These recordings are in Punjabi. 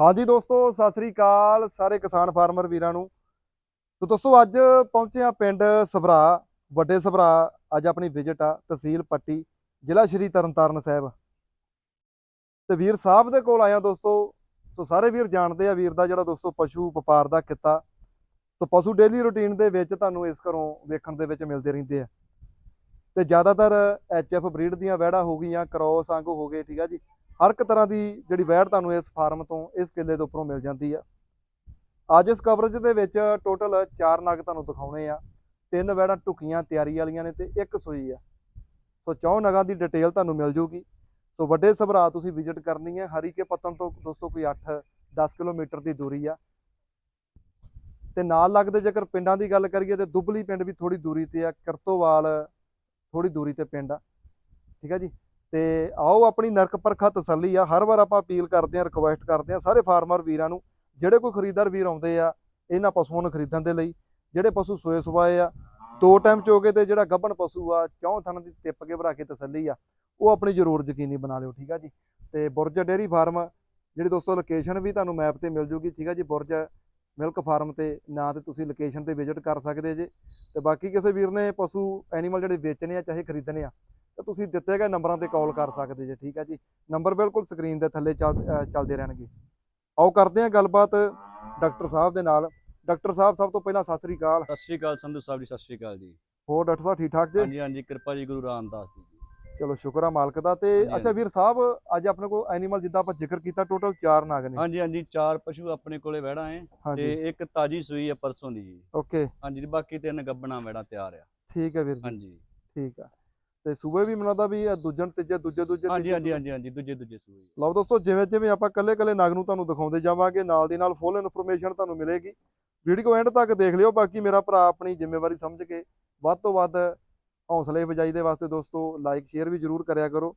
ਹਾਂਜੀ ਦੋਸਤੋ, ਸਤਿ ਸ੍ਰੀ ਅਕਾਲ ਸਾਰੇ ਕਿਸਾਨ ਫਾਰਮਰ ਵੀਰਾਂ ਨੂੰ। ਤੋ ਦੋਸਤੋ, ਅੱਜ ਪਹੁੰਚੇ ਆ ਪਿੰਡ ਸਭਰਾ, ਵੱਡੇ ਸਭਰਾ। ਅੱਜ ਆਪਣੀ ਵਿਜ਼ਿਟ ਆ ਤਹਿਸੀਲ ਪੱਟੀ, ਜ਼ਿਲ੍ਹਾ ਸ਼੍ਰੀ ਤਰਨਤਾਰਨ ਸਾਹਿਬ। ਤੇ ਵੀਰ ਸਾਹਿਬ ਦੇ ਕੋਲ ਆਇਆ ਦੋਸਤੋ। ਸੋ ਸਾਰੇ ਵੀਰ ਜਾਣਦੇ ਆ ਵੀਰ ਦਾ ਜਿਹੜਾ ਦੋਸਤੋ ਪਸ਼ੂ ਵਪਾਰ ਦਾ ਕਿੱਤਾ। ਸੋ ਪਸ਼ੂ ਡੇਲੀ ਰੁਟੀਨ ਦੇ ਵਿੱਚ ਤੁਹਾਨੂੰ ਇਸ ਘਰੋਂ ਵੇਖਣ ਦੇ ਵਿੱਚ ਮਿਲਦੇ ਰਹਿੰਦੇ ਆ। ਤੇ ਜ਼ਿਆਦਾਤਰ ਐਚਐਫ ਬਰੀਡ ਦੀਆਂ ਵਹਿੜਾਂ ਹੋ ਗਈਆਂ, ਕ੍ਰੋਸ ਅੰਗ ਹੋ ਗਏ, ਠੀਕ ਆ ਜੀ। ਹਰ ਇੱਕ ਤਰ੍ਹਾਂ ਦੀ ਜਿਹੜੀ ਵੈੜ ਤੁਹਾਨੂੰ ਇਸ ਫਾਰਮ ਤੋਂ, ਇਸ ਕਿੱਲੇ ਦੇ ਉੱਪਰੋਂ ਮਿਲ ਜਾਂਦੀ ਆ। ਅੱਜ ਇਸ ਕਵਰੇਜ ਦੇ ਵਿੱਚ ਟੋਟਲ 4 ਨਗ ਤੁਹਾਨੂੰ ਦਿਖਾਉਣੇ ਆ। ਤਿੰਨ ਵੈੜਾਂ ਟੁਕੀਆਂ ਤਿਆਰੀ ਵਾਲੀਆਂ ਨੇ ਤੇ ਇੱਕ ਸੂਈ ਆ। ਸੋ ਚੌਂ ਨਗਾਂ ਦੀ ਡਿਟੇਲ ਤੁਹਾਨੂੰ ਮਿਲ ਜੂਗੀ। ਸੋ ਵੱਡੇ ਸਭਰਾ ਤੁਸੀਂ ਵਿਜ਼ਿਟ ਕਰਨੀ ਹੈ ਹਰੀਕੇ ਪਤਨ ਤੋਂ ਦੋਸਤੋ ਕੋਈ 8-10 ਕਿਲੋਮੀਟਰ ਦੀ ਦੂਰੀ ਆ। ਤੇ ਨਾਲ ਲੱਗਦੇ ਜੇਕਰ ਪਿੰਡਾਂ ਦੀ ਗੱਲ ਕਰੀਏ ਤੇ ਦੁੱਬਲੀ ਪਿੰਡ ਵੀ ਥੋੜੀ ਦੂਰੀ ਤੇ ਆ। ਕਰਤੋਵਾਲ ਥੋੜੀ ਦੂਰੀ ਤੇ ਪਿੰਡ ਆ। ਠੀਕ ਆ ਜੀ? ਤੇ ਆਓ ਆਪਣੀ ਨਰਕ ਪਰਖਾ ਤਸੱਲੀ ਆ, ਹਰ ਵਾਰ ਆਪਾਂ ਅਪੀਲ ਕਰਦੇ ਆ ਰਿਕੁਐਸਟ ਕਰਦੇ ਆ ਸਾਰੇ ਫਾਰਮਰ ਵੀਰਾਂ ਨੂੰ, ਜਿਹੜੇ ਕੋਈ ਖਰੀਦਦਾਰ ਵੀਰ ਆਉਂਦੇ ਆ, ਇਹਨਾਂ ਪਸ਼ੂਆਂ ਨੂੰ ਖਰੀਦਣ ਦੇ ਲਈ, ਜਿਹੜੇ ਪਸ਼ੂ ਸੋਏ ਸੁਆਏ ਆ, ਦੋ ਟਾਈਮ ਚੋਗੇ ਤੇ ਜਿਹੜਾ ਗੱਭਣ ਪਸ਼ੂ ਆ, ਚੌਂ ਥਣ ਦੀ ਟਿੱਪ ਕੇ ਭਰਾ ਕੇ ਤਸੱਲੀ ਆ, ਉਹ ਆਪਣੀ ਜ਼ਰੂਰ ਯਕੀਨੀ ਬਣਾ ਲਿਓ, ਠੀਕ ਆ ਜੀ? ਤੇ ਬੁਰਜ ਡੇਰੀ ਫਾਰਮ ਜਿਹੜੀ ਦੋਸਤੋ ਲੋਕੇਸ਼ਨ ਵੀ ਤੁਹਾਨੂੰ ਮੈਪ ਤੇ ਮਿਲ ਜੂਗੀ, ਠੀਕ ਆ ਜੀ? ਬੁਰਜ ਮਿਲਕ ਫਾਰਮ ਤੇ ਨਾ ਤੇ ਤੁਸੀਂ ਲੋਕੇਸ਼ਨ ਤੇ ਵਿਜ਼ਿਟ ਕਰ ਸਕਦੇ ਜੇ, ਤੇ ਬਾਕੀ ਕਿਸੇ ਵੀਰ ਨੇ ਪਸ਼ੂ ਐਨੀਮਲ ਜਿਹੜੇ ਵੇਚਣੇ ਆ, ਚਾਹੇ ਖਰੀਦਣੇ ਆ ਤਾਂ ਤੁਸੀਂ ਦਿੱਤੇ ਗਏ ਨੰਬਰਾਂ ਤੇ ਕਾਲ ਕਰ ਸਕਦੇ ਜੇ ਠੀਕ ਆ ਜੀ? ਨੰਬਰ ਬਿਲਕੁਲ ਸਕਰੀਨ ਦੇ ਥੱਲੇ ਚੱਲਦੇ ਰਹਿਣਗੇ। ਆਓ ਕਰਦੇ ਹਾਂ ਗੱਲਬਾਤ ਡਾਕਟਰ ਸਾਹਿਬ ਦੇ ਨਾਲ। ਡਾਕਟਰ ਸਾਹਿਬ ਸਭ ਤੋਂ ਪਹਿਲਾਂ ਸਤਿ ਸ੍ਰੀ ਅਕਾਲ। ਸਤਿ ਸ਼੍ਰੀ ਅਕਾਲ ਸੰਧੂ ਸਾਹਿਬ ਜੀ ਸਤਿ ਸ਼੍ਰੀ ਅਕਾਲ ਜੀ। ਹੋਰ ਡਾਕਟਰ ਸਾਹਿਬ ਠੀਕ ਠਾਕ ਜੀ? ਹਾਂਜੀ ਹਾਂਜੀ ਕਿਰਪਾ ਜੀ ਗੁਰੂ ਰਾਮਦਾਸ ਜੀ। ਚਲੋ ਸ਼ੁਕਰ ਆ ਮਾਲਕ ਦਾ ਤੇ ਅੱਛਾ। ਵੀਰ ਸਾਹਿਬ ਅੱਜ ਆਪਣੇ ਕੋਲ ਐਨੀਮਲ ਜਿੱਦਾਂ ਆਪਾਂ ਜ਼ਿਕਰ ਕੀਤਾ ਟੋਟਲ 4 ਨਾਗ ਨੇ। ਹਾਂਜੀ ਹਾਂਜੀ ਚਾਰ ਪਸ਼ੂ ਆਪਣੇ ਕੋਲੇ ਵਹਿੜਾ ਹੈ ਤੇ ਇੱਕ ਤਾਜੀ ਸੂਈ ਆ ਪਰਸੋਂ ਦੀ ਜੀ। ਓਕੇ। ਹਾਂਜੀ ਬਾਕੀ ਤਿੰਨ ਗੱਬਣਾ ਵਹਿੜਾ ਤਿਆਰ ਆ। ਠੀਕ ਹੈ ਵੀਰ ਜੀ। ਹਾਂਜੀ। ਠੀਕ ਆ। ਤੇ ਸੂਬੇ ਵੀ ਮਨਾਦਾ ਵੀ ਇਹ ਦੂਜਣ ਤੀਜੇ ਦੂਜੇ ਦੂਜੇ ਹਾਂਜੀ ਹਾਂਜੀ ਸੂਬੇ। ਹਾਂਜੀ ਹਾਂਜੀ ਦੂਜੇ ਦੂਜੇ ਸੂਈ ਲਓ ਦੋਸਤੋ ਜਿਵੇਂ ਜਿਵੇਂ ਆਪਾਂ ਕੱਲੇ ਕੱਲੇ ਨਗ ਨੂੰ ਤੁਹਾਨੂੰ ਦਿਖਾਉਂਦੇ ਜਾਵਾਂਗੇ ਨਾਲ ਦੀ ਨਾਲ ਫੁੱਲ ਇਨਫੋਰਮੇਸ਼ਨ ਤੁਹਾਨੂੰ ਮਿਲੇਗੀ। ਵੀਡੀਓ ਐਂਡ ਤੱਕ ਦੇਖ ਲਿਓ ਬਾਕੀ ਮੇਰਾ ਭਰਾ ਆਪਣੀ ਜ਼ਿੰਮੇਵਾਰੀ ਸਮਝ ਕੇ ਵੱਧ ਤੋਂ ਵੱਧ ਹੌਸਲੇ ਵਜਾਈ ਦੇ ਵਾਸਤੇ ਦੋਸਤੋ ਲਾਈਕ ਸ਼ੇਅਰ ਵੀ ਜਰੂਰ ਕਰਿਆ ਕਰੋ।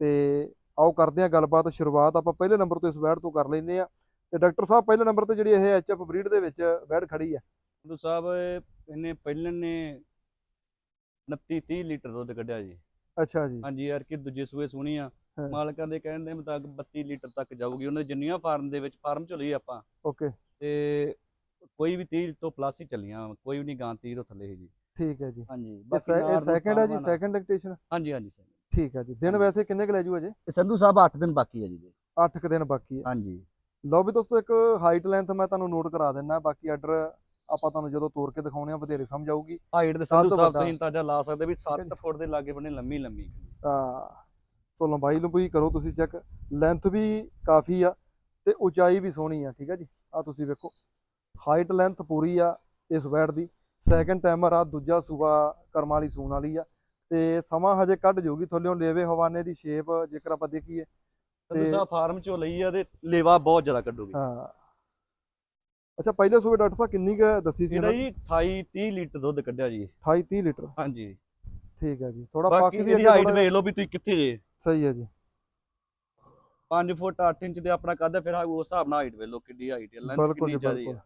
ਤੇ ਆਓ ਕਰਦੇ ਹਾਂ ਗੱਲਬਾਤ ਸ਼ੁਰੂਆਤ ਆਪਾਂ ਪਹਿਲੇ ਨੰਬਰ ਤੋਂ ਇਸ ਵੈੜ ਤੋਂ ਕਰ ਲੈਂਦੇ ਆ ਤੇ ਡਾਕਟਰ ਸਾਹਿਬ ਪਹਿਲੇ ਨੰਬਰ ਤੇ ਜਿਹੜੀ ਇਹ ਐਚਐਫ ਬਰੀਡ ਦੇ ਵਿੱਚ ਵੈੜ ਖੜੀ ਆ ਸੰਧੂ ਸਾਹਿਬ ਇਹਨੇ ਪਹਿਲਾਂ ਨੇ 29 30 ਲੀਟਰ ਦੁੱਧ ਕੱਢਿਆ ਜੀ। ਅੱਛਾ ਜੀ। ਹਾਂਜੀ ਯਾਰ ਕਿ ਦੂਜੇ ਸੂਏ ਸੋਹਣੀ ਆ। ਹਾਂ। ਮਾਲਕਾਂ ਦੇ ਕਹਿਣ ਦੇ ਮੁਤਾਬਕ 32 ਲੀਟਰ ਤੱਕ ਜਾਊਗੀ। ਉਹਨਾਂ ਦੀ ਜਿੰਨੀਆਂ ਫਾਰਮ ਦੇ ਵਿੱਚ ਫਾਰਮ ਚ ਲਈ ਆਪਾਂ। ਓਕੇ। ਤੇ ਕੋਈ ਵੀ 30 ਤੋਂ ਪਲੱਸ ਹੀ ਚੱਲੀਆਂ। ਕੋਈ ਵੀ ਨਹੀਂ ਗਾਂ 30 ਤੋਂ ਥੱਲੇ ਹੀ ਜੀ। ਠੀਕ ਹੈ ਜੀ। ਹਾਂਜੀ ਇਹ ਬਾਕੀ ਸੈ- ਇਹ ਸੈਕਿੰਡ ਹੈ ਜੀ ਫਾਰਮਾਂ ਨਾਲ- ਸੈਕਿੰਡ ਡਿਕਟੇਸ਼ਨ ਹਾਂਜੀ ਹਾਂਜੀ sir। ਠੀਕ ਹੈ ਜੀ। ਦਿਨ ਹਾਂਜੀ। ਵੈਸੇ ਕਿੰਨੇ ਕੁ ਲੈ ਜੂ ਅਜੇ? ਤੇ ਸੰਧੂ ਸਾਹਿਬ 8 ਦਿਨ ਬਾਕੀ ਹੈ ਜੀ। ਦੇ 8 ਕੁ ਦਿਨ ਬਾਕੀ ਹੈ। ਹਾਂਜੀ। ਲਓ ਵੀ ਦੋਸਤੋ ਇੱਕ ਹਾਈਟ ਲੈਂਥ ਮੈਂ ਤੁਹਾਨੂੰ ਨੋਟ ਕਰਾ ਦਿੰਨਾ। ਬਾਕੀ ਆਰਡਰ ਆਪਾਂ ਤੁਹਾਨੂੰ ਜਦੋਂ ਤੋੜ ਕੇ ਦਿਖਾਉਣੇ ਆ ਬਥੇਰੇ ਸਮਝ ਆਊਗੀ। ਹਾਈਟ ਦੇ ਸੰਧੂ ਸਾਹਿਬ। ਤੁਸੀਂ ਅੰਦਾਜ਼ਾ ਲਾ ਸਕਦੇ ਵੀ ਠੀਕ ਹੈ 7 ਫੁੱਟ ਦੇ ਲਾਗੇ ਬਣੇ ਲੰਮੀ ਲੰਮੀ। ਤਾਂ ਸੋ ਲੰਬਾਈ ਲੰਬੂਈ ਕਰੋ ਤੁਸੀਂ ਚੈੱਕ ਲੈਂਥ ਵੀ ਕਾਫੀ ਆ ਤੇ ਉਚਾਈ ਵੀ ਸੋਹਣੀ ਆ ਠੀਕ ਆ ਜੀ? ਆ ਤੁਸੀਂ ਵੇਖੋ ਹਾਈਟ ਲੈਂਥ ਪੂਰੀ ਆ ਇਸ ਵੈੜ ਦੀ। ਸੈਕੰਡ ਟਾਈਮਰ ਆ ਦੂਜਾ ਸੂਬਾ ਕਰਮਾਂ ਵਾਲੀ ਸੂਣ ਵਾਲੀ ਆ। ਤੇ ਸਮਾਂ ਹਜੇ ਕੱਢ ਜਾਊਗੀ ਥੱਲਿਓਂ ਲੇਵੇ ਹਵਾਨੇ ਦੀ ਸ਼ੇਪ ਜੇਕਰ ਆਪਾਂ ਦੇਖੀਏ। ਤੇ- ਫਾਰਮ ਚੋਂ ਲਈ ਆ ਤੇ ਲੇਵਾ ਬਹੁਤ ਜ਼ਿਆਦਾ ਕੱਢੂਗੀ। ਹਾਂ ਅੱਛਾ ਪਹਿਲੇ ਸੂਬੇ ਡਾਕਟਰ ਸਾਹਿਬ ਕਿੰਨੀ ਕੁ ਦੱਸੀ ਸੀ ਇਹਦਾ ਜੀ 28 30 ਲੀਟਰ ਦੁੱਧ ਕੱਢਿਆ ਜੀ। 28 30 ਲੀਟਰ? ਹਾਂਜੀ। ਠੀਕ ਹੈ ਜੀ। ਥੋੜਾ ਪੱਕ ਵੀ ਇਹਦੀ ਹਾਈਟ ਵੇਖ ਲਓ ਵੀ ਤੁਸੀਂ ਕਿੱਥੇ ਜੇ। ਸਹੀ ਹੈ ਜੀ। 5 ਫੁੱਟ 8 ਇੰਚ ਦੇ ਆਪਣਾ ਕੱਦ ਫਿਰ ਉਸ ਹਿਸਾਬ ਨਾਲ ਹਾਈਟ ਵੇਖ ਲਓ ਕਿੱਡੀ ਹਾਈਟ ਹੈ ਲੈਂਥ ਕਿੰਨੀ ਜ਼ਿਆਦੀ ਹੈ।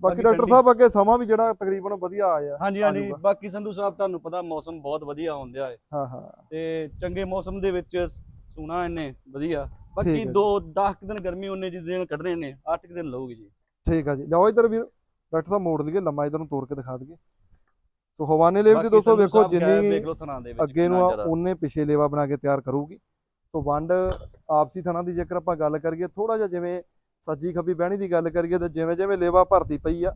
ਬਾਕੀ ਡਾਕਟਰ ਸਾਹਿਬ ਅੱਗੇ ਸਮਾਂ ਵੀ ਜਿਹੜਾ ਤਕਰੀਬਨ ਵਧੀਆ ਆਇਆ ਹਾਂਜੀ ਹਾਂਜੀ। ਬਾਕੀ ਸੰਧੂ ਸਾਹਿਬ ਤੁਹਾਨੂੰ ਪਤਾ ਮੌਸਮ ਬਹੁਤ ਵਧੀਆ ਹੁੰਦਿਆ ਹੈ। ਹਾਂ ਹਾਂ। ਤੇ ਚੰਗੇ ਮੌਸਮ ਦੇ ਵਿੱਚ ਸੋਣਾ ਇਹਨੇ ਵਧੀਆ। ਠੀਕ ਬਾਕੀ ਹੈ ਜੀ। 2 10 ਦਿਨ ਗਰਮੀ ਉਹਨੇ ਜਿਹੇ ਦਿਨ ਕੱਢਣੇ ਨੇ 8 ਦਿਨ ਲਊਗੀ ਜੀ। ਠੀਕ ਆ ਜੀ। ਲਓ ਇਧਰ ਵੀ ਡਾਕਟਰ ਸਾਹਿਬ ਮੋੜ ਲਈਏ ਲੰਮਾ ਇਧਰ ਨੂੰ ਤੋੜ ਕੇ ਦਿਖਾ ਦਈਏ। ਸੋ ਹਵਾਨੇ ਲੇਵ ਦੀ ਬਾਕੀ ਦੋਸਤੋ ਸੰਧੂ ਵੇਖੋ ਸਾਹਿਬ ਜਿੰਨੀ ਦੇਖ ਲਓ ਥਣਾਂ ਦੇ ਵਿੱਚ ਅੱਗੇ ਨੂੰ ਕਿੰਨਾ ਆ ਜ਼ਿਆਦਾ। ਉਹਨੇ ਪਿਛੇ ਲੇਵਾ ਬਣਾ ਕੇ ਤਿਆਰ ਕਰੂਗੀ। ਸੋ ਵੰਡ ਆਪਸੀ ਥਣਾ ਦੀ ਜੇਕਰ ਆਪਾਂ ਗੱਲ ਕਰੀਏ ਥੋੜਾ ਜਿਹਾ ਜਿਵੇਂ ਸੱਜੀ ਖੱਬੀ ਬਹਿਣੀ ਦੀ ਗੱਲ ਕਰੀਏ ਤਾਂ ਜਿਵੇਂ ਜਿਵੇਂ ਲੇਵਾ ਭਰਦੀ ਪਈ ਆ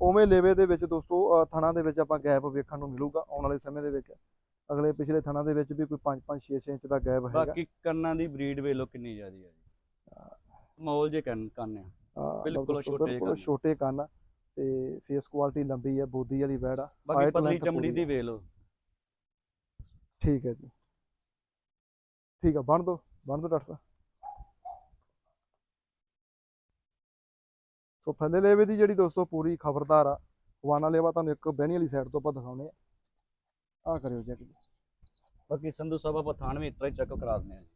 ਉਵੇਂ ਲੇਵੇ ਦੇ ਵਿੱਚ ਦੋਸਤੋ ਅ, ਥਣਾਂ ਦੇ ਵਿੱਚ ਆਪਾਂ ਗੈਪ ਵੇਖਣ ਨੂੰ ਮਿਲੂਗਾ ਆਉਣ ਵਾਲੇ ਸਮੇਂ ਦੇ ਵਿੱਚ। ਅਗਲੇ ਪਿਛਲੇ ਥਣਾਂ ਦੇ ਵਿੱਚ ਵੀ ਕੋਈ 5 5 6 6 ਇੰਚ ਦਾ ਗੈਪ ਹੈਗਾ। ਬਾਕੀ ਕੰਨਾਂ ਦੀ ਬਰੀਡ ਵੇਖ ਲਓ ਕਿੰਨੀ ਜ਼ਿਆਦੀ ਹੈ ਜੀ। ਮੌਲ ਜੇ ਕੰਨ ਕੰਨ ਆ। ਬਿਲਕੁਲ ਛੋਟੇ ਕੰਨ। ਛੋਟੇ ਕੰਨ ਤੇ ਫੇਸ ਕੁਆਲਿਟੀ ਲੰਬੀ ਹੈ ਬੋਦੀ ਵਾਲੀ ਵੈੜ ਆ ਬਾਕੀ ਪਤਲੀ ਚਮੜੀ ਦੀ। ਵੇਖ ਲਓ। ਠੀਕ ਹੈ ਜੀ। ਠੀਕ ਆ ਬਣ ਦੋ ਬਣ ਦੋ ਡਾਕਟਰ ਸਾਹਿਬ। ਸੋ ਥੱਲੇ ਲੇਵੇ ਦੀ ਜਿਹੜੀ ਦੋਸਤੋ ਪੂਰੀ ਖਬਰਦਾਰ ਆ ਵਾਨਾ ਲੇਵਾ ਤੁਹਾਨੂੰ ਇੱਕ ਬਹਿਣੀ ਵਾਲੀ ਸਾਈਡ ਤੋਂ ਆਪਾਂ ਦਿਖਾਉਣੇ ਆ। ਆ ਕਰਿਓ ਚੈੱਕ ਜੀ। ਬਾਕੀ ਸੰਧੂ ਸਾਹਿਬ ਆਪਾਂ ਥਾਣ ਵੀ ਇਤਰਾ ਹੀ ਚੈੱਕ ਕਰਾ ਦਿੰਦੇ ਆ ਜੀ।